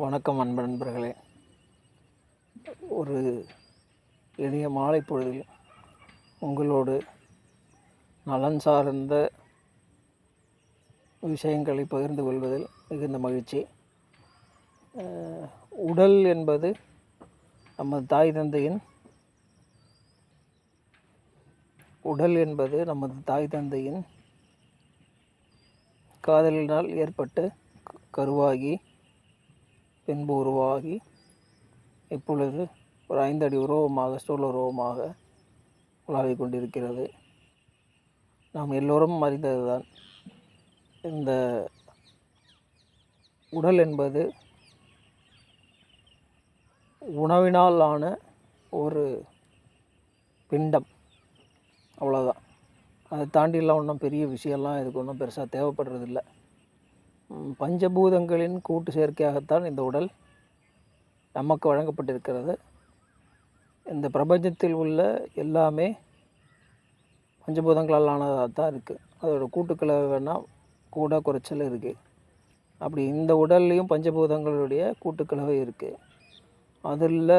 வணக்கம் அன்பு நண்பர்களே. ஒரு எளிய மாலை பொழுதில் உங்களோடு நலன் சார்ந்த விஷயங்களை பகிர்ந்து கொள்வதில் மிகுந்த மகிழ்ச்சி. உடல் என்பது நமது தாய் தந்தையின் உடல் என்பது நமது தாய் தந்தையின் காதலினால் ஏற்பட்டு கருவாகி பின்பு உருவாகி இப்பொழுது ஒரு ஐந்தடி உருவமாக ஸ்தூல உருவமாக உலாவிக் கொண்டிருக்கிறது. நாம் எல்லோரும் அறிந்ததுதான் இந்த உடல் என்பது உணவினால் ஆன ஒரு பிண்டம். அவ்வளோதான் அதை தாண்டிலாம் ஒன்றும் பெரிய விஷயம்லாம் இதுக்கு ஒன்றும் பெருசாக தேவைப்படுறதில்ல. பஞ்சபூதங்களின் கூட்டு சேர்க்கையாகத்தான் இந்த உடல் நமக்கு வழங்கப்பட்டிருக்கிறது. இந்த பிரபஞ்சத்தில் உள்ள எல்லாமே பஞ்சபூதங்களால் ஆனதாக தான் இருக்குது அதோட கூட்டுக்கலவை வேணால் கூட குறைச்சல் இருக்குது அப்படி இந்த உடல்லையும் பஞ்சபூதங்களுடைய கூட்டுக்கலவை இருக்குது அதில்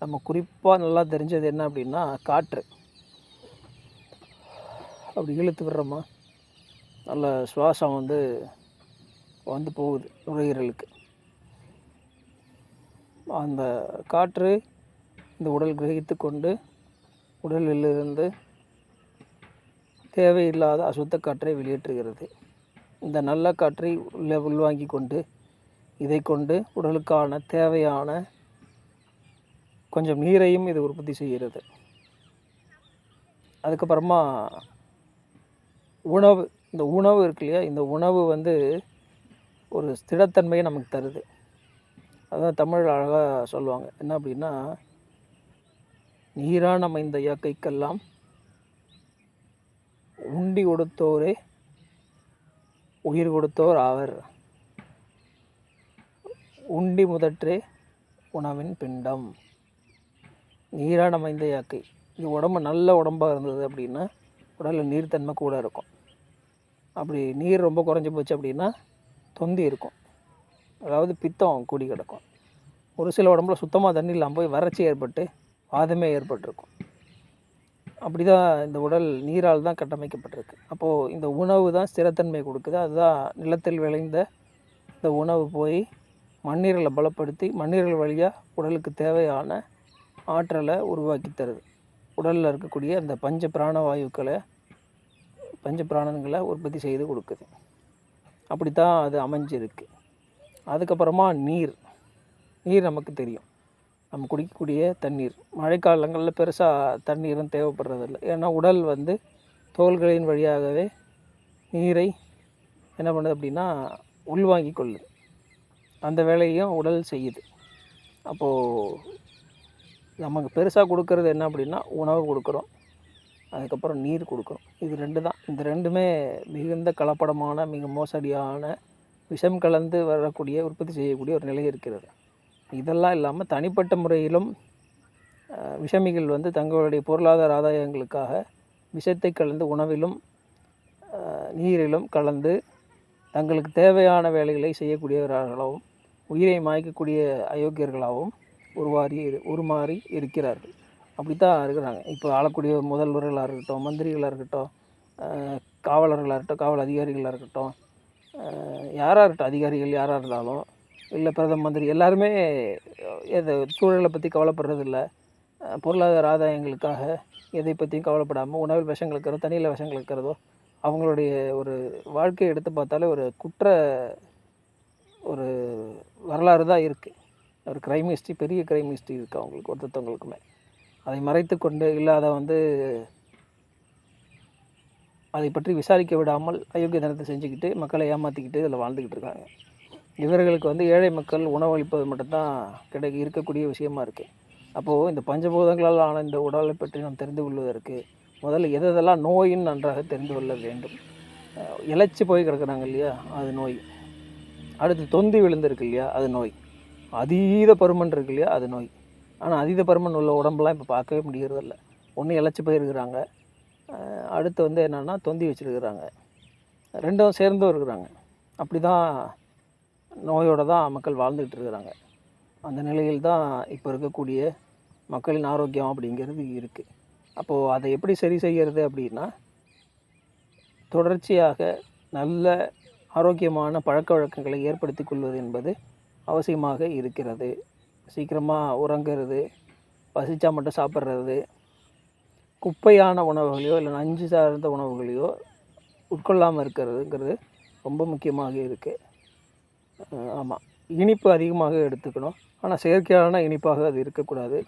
நம்ம குறிப்பாக நல்லா தெரிஞ்சது என்ன அப்படின்னா காற்று. அப்படி இழுத்து விடுறோமா? நல்ல சுவாசம் வந்து வந்து போகுது நுரையீரலுக்கு. அந்த காற்று இந்த உடல் கிரகித்து கொண்டு உடலிலிருந்து தேவையில்லாத அசுத்த காற்றை வெளியேற்றுகிறது. இந்த நல்ல காற்றை உள்ள உள்வாங்கி கொண்டு இதை கொண்டு உடலுக்கான தேவையான கொஞ்சம் நீரையும் இது உற்பத்தி செய்கிறது. அதுக்கப்புறமா உணவு இந்த உணவு இருக்கு இல்லையா? இந்த உணவு வந்து ஒரு ஸ்திரத்தன்மையை நமக்கு தருது. அதான் தமிழ் அழகாக சொல்லுவாங்க. என்ன அப்படின்னா நீரான் அமைந்த இயற்கைக்கெல்லாம் உண்டி கொடுத்தோரே உயிர் கொடுத்தோர் ஆவர். உண்டி முதற்றே உணவின் பிண்டம். நீரான் அமைந்த யாக்கை இது உடம்பு நல்ல உடம்பாக இருந்தது அப்படின்னா உடலில் நீர்த்தன்மை கூட இருக்கும். அப்படி நீர் ரொம்ப குறைஞ்சி போச்சு அப்படின்னா தொந்தி இருக்கும். அதாவது பித்தம் கூடி கிடக்கும். ஒரு சில உடம்புல சுத்தமாக தண்ணி இல்லாமல் போய் வறட்சி ஏற்பட்டு வாதமே ஏற்பட்டிருக்கும். அப்படி தான் இந்த உடல் நீரால் தான் கட்டமைக்கப்பட்டிருக்கு. அப்போது இந்த உணவு தான் ஸ்திரத்தன்மை கொடுக்குது. அதுதான் நிலத்தில் விளைந்த இந்த உணவு போய் மண்ணீரலை பலப்படுத்தி மண்ணீரல் வழியாக உடலுக்கு தேவையான ஆற்றலை உருவாக்கி தருது. உடலில் இருக்கக்கூடிய அந்த பஞ்ச பிராணவாயுக்களை பஞ்ச பிராணங்களை உற்பத்தி செய்து கொடுக்குது. அப்படி தான் அது அமைஞ்சிருக்கு. அதுக்கப்புறமா நீர். நீர் நமக்கு தெரியும். நம்ம குடிக்கக்கூடிய தண்ணீர். மழைக்காலங்களில் பெருசாக தண்ணீரும் தேவைப்படுறதில்ல. ஏன்னா உடல் வந்து தோள்களின் வழியாகவே நீரை என்ன பண்ணுது அப்படின்னா உள்வாங்கி கொள்ளுது. அந்த வேலையும் உடல் செய்யுது. அப்போது நமக்கு பெருசாக கொடுக்கறது என்ன அப்படின்னா உணவு கொடுக்குறோம். அதுக்கப்புறம் நீர் கொடுக்கணும். இது ரெண்டு தான். இந்த ரெண்டுமே மிகுந்த கலப்படமான மிக மோசடியான விஷம் கலந்து வரக்கூடிய உற்பத்தி செய்யக்கூடிய ஒரு நிலை இருக்கிறது. இதெல்லாம் இல்லாமல் தனிப்பட்ட முறையிலும் விஷமிகள் வந்து தங்களுடைய பொருளாதார ஆதாயங்களுக்காக விஷத்தை கலந்து உணவிலும் நீரிலும் கலந்து தங்களுக்கு தேவையான வேலைகளை செய்யக்கூடியவர்களாகவும் உயிரை மாய்க்கக்கூடிய அயோக்கியர்களாகவும் உருவாறி உருமாறி இருக்கிறார்கள். அப்படித்தான் இருக்கிறாங்க. இப்போ ஆளக்கூடிய முதல்வர்களாக இருக்கட்டும் மந்திரிகளாக இருக்கட்டும் காவலர்களாக இருக்கட்டும் காவல் அதிகாரிகளாக இருக்கட்டும் யாராக இருக்கட்டும் அதிகாரிகள் யாராக இருந்தாலும் இல்லை பிரதம மந்திரி எல்லாருமே எது சூழலை பற்றி கவலைப்படுறதில்ல. பொருளாதார ஆதாயங்களுக்காக எதை பற்றியும் கவலைப்படாமல் உணவில் விஷம் கலக்கிறதோ தண்ணியில் விஷம் கலக்கிறதோ அவங்களுடைய ஒரு வாழ்க்கையை எடுத்து பார்த்தாலே ஒரு குற்ற ஒரு வரலாறு தான் இருக்குது ஒரு கிரைம் ஹிஸ்ட்ரி பெரிய கிரைம் ஹிஸ்ட்ரி இருக்குது அவங்களுக்கு ஒருத்தவங்களுக்குமே. அதை மறைத்து கொண்டு இல்லை அதை வந்து அதை பற்றி விசாரிக்க விடாமல் அயோக்கிய தனத்தை செஞ்சுக்கிட்டு மக்களை ஏமாற்றிக்கிட்டு இதில் வாழ்ந்துக்கிட்டு இருக்காங்க. இவர்களுக்கு வந்து ஏழை மக்கள் உணவளிப்பது மட்டும்தான் கிடை இருக்கக்கூடிய விஷயமா இருக்குது அப்போது இந்த பஞ்சபூதங்களால் ஆன இந்த உடலை பற்றி நாம் தெரிந்து கொள்வதற்கு முதல்ல எதெல்லாம் நோயின்னு நன்றாக தெரிந்து கொள்ள வேண்டும். இழைச்சி இளைச்சி போய் கிடக்குறாங்க இல்லையா? அது நோய். அடுத்து தொந்தி விழுந்திருக்கு இல்லையா? அது நோய். அதீத பருமன் இருக்கு இல்லையா? அது நோய். ஆனால் அதீத பருமன் உள்ள உடம்புலாம் இப்போ பார்க்கவே முடியறதில்ல. ஒன்று இழைச்சி போயிருக்கிறாங்க. அடுத்து வந்து என்னென்னா தொந்தி வச்சுருக்கிறாங்க. ரெண்டும் சேர்ந்தும் இருக்கிறாங்க. அப்படி தான் நோயோடு தான் மக்கள் வாழ்ந்துக்கிட்டு இருக்கிறாங்க. அந்த நிலையில் தான் இப்போ இருக்கக்கூடிய மக்களின் ஆரோக்கியம் அப்படிங்கிறது இருக்குது அப்போது அதை எப்படி சரி செய்கிறது அப்படின்னா தொடர்ச்சியாக நல்ல ஆரோக்கியமான பழக்க வழக்கங்களை ஏற்படுத்தி கொள்வது என்பது அவசியமாக இருக்கிறது. சீக்கிரமாக உறங்குறது பசிச்சா மட்டும் சாப்பிட்றது குப்பையான உணவுகளையோ இல்லை நஞ்சு சார்ந்த உணவுகளையோ உட்கொள்ளாமல் இருக்கிறதுங்கிறது ரொம்ப முக்கியமாக இருக்குது ஆமாம் இனிப்பு அதிகமாக எடுத்துக்கணும். ஆனால் செயற்கையான இனிப்பாக அது இருக்கக்கூடாது.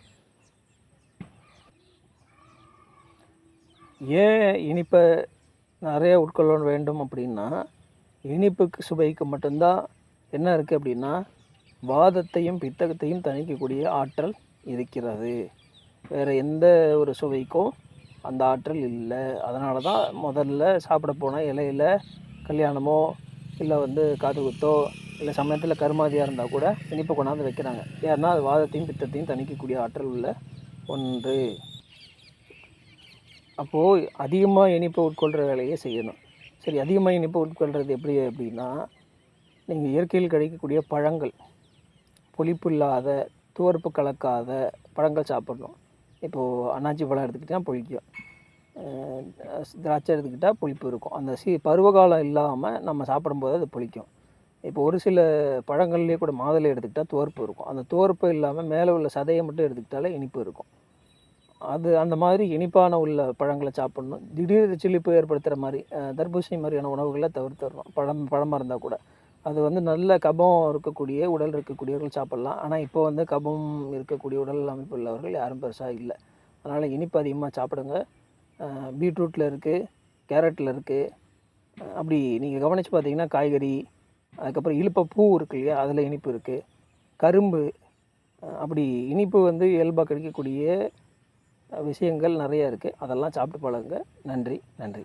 ஏன் இனிப்பை நிறைய உட்கொள்ள வேண்டும் அப்படின்னா இனிப்புக்கு சுவைக்கு மட்டும்தான் என்ன இருக்குது அப்படின்னா வாதத்தையும் பித்தகத்தையும் தணிக்கக்கூடிய ஆற்றல் இருக்கிறது. வேறு எந்த ஒரு சுவைக்கும் அந்த ஆற்றல் இல்லை. அதனால தான் முதல்ல சாப்பிட போன இலையில் கல்யாணமோ இல்லை வந்து காது குத்தோ இல்லை சமயத்தில் கருமாதியாக இருந்தால் கூட இனிப்பை கொண்டாந்து வைக்கிறாங்க. ஏன்னா அது வாதத்தையும் பித்தத்தையும் தணிக்கக்கூடிய ஆற்றல் உள்ள ஒன்று. அப்போது அதிகமாக இனிப்பை உட்கொள்கிற வேலையை செய்யணும். சரி அதிகமாக இனிப்பை உட்கொள்கிறது எப்படி அப்படின்னா நீங்கள் இயற்கையில் கிடைக்கக்கூடிய பழங்கள் புளிப்பு இல்லாத துவர்ப்பு கலக்காத பழங்கள் சாப்பிட்ணும். இப்போது அன்னாச்சி பழம் எடுத்துக்கிட்டால் புளிக்கும் திராட்சை எடுத்துக்கிட்டால் புளிப்பு இருக்கும். அந்த சி பருவகாலம் இல்லாமல் நம்ம சாப்பிடும்போது அது புளிக்கும். இப்போ ஒரு சில பழங்கள்லேயே கூட மாதுளை எடுத்துக்கிட்டால் துவர்ப்பு இருக்கும். அந்த துவர்ப்பு இல்லாமல் மேலே உள்ள சதையை மட்டும் எடுத்துக்கிட்டாலே இனிப்பு இருக்கும். அது அந்த மாதிரி இனிப்பான உள்ள பழங்களை சாப்பிட்ணும். திடீர் சிலிப்பு ஏற்படுத்துகிற மாதிரி தர்பூசணி மாதிரியான உணவுகளை தவிர்த்துடணும். பழம் பழமாக இருந்தால் கூட. அது வந்து நல்ல கபம் இருக்கக்கூடிய உடல் இருக்கக்கூடியவர்கள் சாப்பிட்லாம். ஆனால் இப்போ வந்து கபம் இருக்கக்கூடிய உடல் அமைப்பு உள்ளவர்கள் யாரும் பெருசாக இல்லை. அதனால் இனிப்பு அதிகமாக சாப்பிடுங்க. பீட்ரூட்டில் இருக்குது கேரட்டில் இருக்குது அப்படி நீங்கள் கவனித்து பார்த்தீங்கன்னா காய்கறி அதுக்கப்புறம் இழுப்ப பூ இருக்கு இல்லையா அதில் இனிப்பு இருக்குது கரும்பு அப்படி இனிப்பு வந்து இயல்பாக கிடைக்கக்கூடிய விஷயங்கள் நிறைய இருக்குது அதெல்லாம் சாப்பிட்டு பழகுங்க. நன்றி நன்றி.